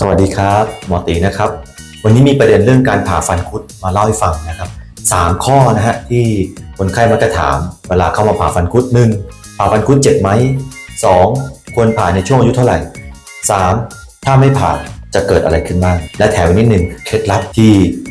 สวัสดีครับ หมอตีนะครับ วันนี้มีประเด็นเรื่องการผ่าฟันคุดมาเล่าให้ฟังนะครับสามข้อนะฮะที่คนไข้มักจะถามเวลาเข้ามาผ่าฟันคุดหนึ่งผ่าฟันคุดเจ็บไหมสองควรผ่าในช่วงอายุเท่าไหร่สามถ้าไม่ผ่าจะเกิดอะไรขึ้นบ้าง และแถมอีกนิดนึงเคล็ดลับที่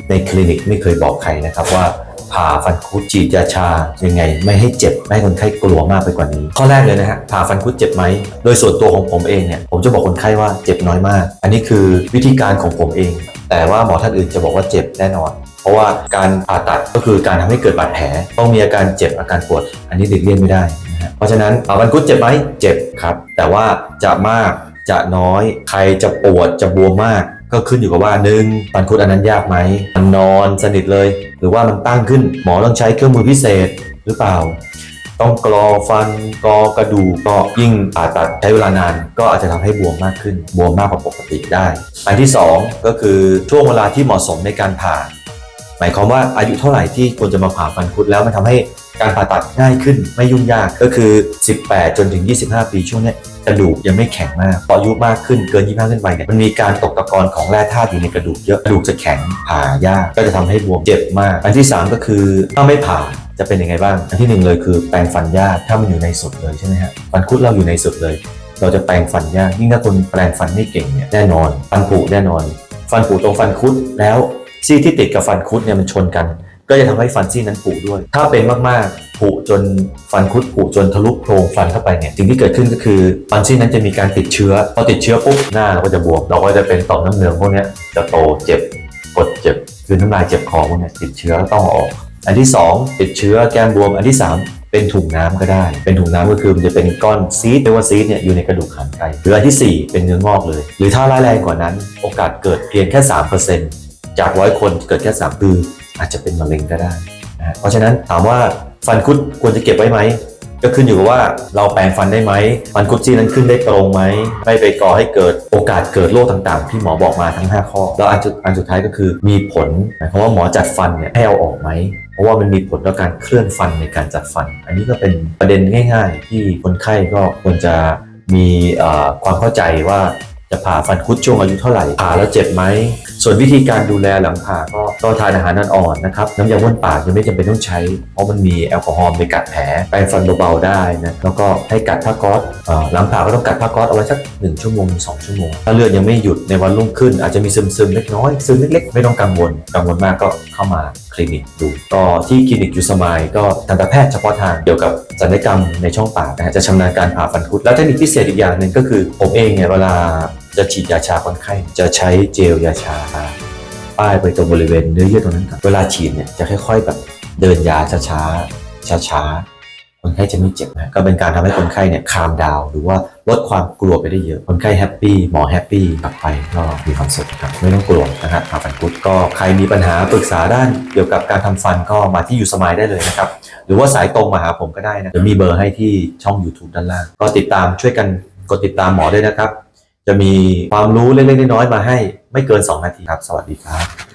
ในคลินิกไม่เคยบอกใครนะครับว่า ผ่าฟันคุดฉีดยาชายังไง ไม่ให้เจ็บไม่ให้คนไข้กลัวมากไปกว่านี้ ข้อแรกเลยนะฮะผ่าฟันคุดเจ็บไหมโดยส่วนตัวของผมเองเนี่ยผมจะบอกคนไข้ว่าเจ็บน้อยมาก อันนี้คือวิธีการของผมเอง แต่ว่าหมอท่านอื่นจะบอกว่าเจ็บแน่นอนเพราะว่าการผ่าตัดก็คือการทำให้เกิดบาดแผลต้องมีอาการเจ็บอาการปวด อันนี้หลีกเลี่ยงไม่ได้นะฮะเพราะฉะนั้นผ่าฟันคุดเจ็บไหมเจ็บครับ แต่ว่าจะมากจะน้อยใครจะปวดจะบวมมาก ก็ขึ้นอยู่กับว่าหนึ่งฟันคุดอันนั้นยากไหมมันนอนสนิทเลย หรือว่ามันตั้งขึ้นหมอต้องใช้เครื่องมือพิเศษหรือเปล่า ต้องกรอฟันกรอกระดูกก็ยิ่งผ่าตัดใช้เวลานาน ก็อาจจะทำให้บวมมากขึ้น บวมมากกว่าปกติได้อันที่สองก็คือช่วงเวลาที่เหมาะสมในการผ่าหมายความว่าอายุเท่าไหร่ที่ควรจะมาผ่าฟันคุดแล้วมันทำให้ การผ่าตัดง่ายขึ้นไม่ยุ่งยากก็คือ 18 จนถึง 25 ปีช่วงนี้กระดูกยังไม่แข็งมากพออายุมากขึ้นเกิน 25 ขึ้นไปเนี่ยมันมีการตกตะกอนของแร่ธาตุอยู่ในกระดูกเยอะกระดูกจะแข็งผ่ายากก็จะทำให้บวมเจ็บมากอันที่ 3 ก็คือถ้าไม่ผ่าจะเป็นยังไงบ้าง อันที่หนึ่งเลยคือแปรงฟันยากถ้ามันอยู่ในสุดเลยใช่ไหมฮะฟันคุดเราอยู่ในสุดเลย เราจะแปรงฟันยากยิ่งถ้าคนแปรงฟันไม่เก่งเนี่ยแน่นอน ฟันผุแน่นอน ฟันผุตรงฟันคุดแล้วซี่ที่ติดกับฟันคุดเนี่ยมันชนกัน ก็จะทำให้ฟันซี่นั้นผุด้วย ถ้าเป็นมากๆผุจนฟันคุดผุจนทะลุโพรงฟันเข้าไปเนี่ยสิ่งที่เกิดขึ้นก็คือฟันซี่นั้นจะมีการติดเชื้อพอติดเชื้อปุ๊บหน้าเราก็จะบวมเราก็จะเป็นต่อมน้ำเหลืองพวกนี้จะโตเจ็บกดเจ็บคือน้ำลายเจ็บคอพวกนี้ติดเชื้อต้องอออกอันที่ 2 ติดเชื้อแก้มบวม อันที่ 3เป็นถุงน้ำก็ได้ เป็นถุงน้ำก็คือมันจะเป็นก้อนซีดเรียกว่าซีดเนี่ยอยู่ในกระดูกหันไตหรืออันทีสี่ 4 เป็นเนื้องอกเลย หรือถ้าร้ายแรงกว่านั้น โอกาสเกิดเพียงแค่ 3%จากร้อยคนเกิดแค่ 3 คือ อาจจะเป็นมะเร็งก็ได้นะเพราะฉะนั้นถามว่าฟันคุดควรจะเก็บไว้ไหมก็ขึ้นอยู่กับว่าเราแปรงฟันได้ไหมฟันคุดซี่นั้นขึ้นได้ตรงไหมไม่ไปก่อให้เกิดโอกาสเกิดโรคต่างๆ ที่หมอบอกมาทั้ง 5 ข้อ แล้วอันสุดอันสุดท้ายก็คือมีผลหมายความว่าหมอจัดฟันเนี่ยให้เอาออกไหมเพราะว่ามันมีผลต่อการเคลื่อนฟันในการจัดฟัน อันนี้ก็เป็นประเด็นง่าย ๆ ที่คนไข้ก็ควรจะมีความเข้าใจว่าจะผ่าฟันคุดช่วงอายุเท่าไหร่ผ่าแล้วเจ็บไหม ส่วนวิธีการดูแลหลังผ่าก็ก็ทานอาหารอ่อนๆนะครับน้ำยาบ้วนปากยังไม่จำเป็นต้องใช้ เพราะมันมีแอลกอฮอล์ไปกัดแผลแปรงฟันเบาๆได้นะแล้วก็ให้กัดผ้าก๊อซหลังผ่าก็ต้องกัดผ้าก๊อซเอาไว้สัก1ชั่วโมงถึง2ชั่วโมงถ้าเลือดยังไม่หยุดในวันรุ่งขึ้น อาจจะมีซึมๆเล็กน้อยซึมเล็กๆไม่ต้องกังวลกังวลมากก็เข้ามาคลินิกดูก็ที่คลินิกยูสมายก็ทันตแพทย์เฉพาะทางเกี่ยวกับศัลยกรรมในช่องปากนะฮะจะชำนาญการผ่าฟันคุดแล้วเทคนิคพิเศษอีกอย่างหนึ่งก็คือผมเองเนี่ยเวลา จะฉีดยาชาคนไข้ จะใช้เจลยาชาป้ายไปตรงบริเวณเนื้อเยื่อตรงนั้นก่อนเวลาฉีดเนี่ยจะค่อย ๆ แบบเดินยาช้าๆช้าๆคนไข้จะไม่เจ็บนะก็เป็นการทำให้คนไข้เนี่ยคามดาวหรือว่าลดความกลัวไปได้เยอะ คนไข้แฮปปี้หมอแฮปปี้กลับไปก็มีความสุขครับไม่ต้องกลัวนะครับผ่าฟันคุดก็ใครมีปัญหาปรึกษาด้านเกี่ยวกับการทำฟันก็มาที่ยูสมายได้เลยนะครับหรือว่าสายตรงมาหาผมก็ได้นะเดี๋ยวมีเบอร์ให้ที่ช่อง YouTube ด้านล่างก็ติดตามช่วยกันกดติดตามหมอด้วยนะครับ จะมีความรู้เล็กๆน้อยๆมาให้ไม่เกิน 2 นาทีครับ สวัสดีครับ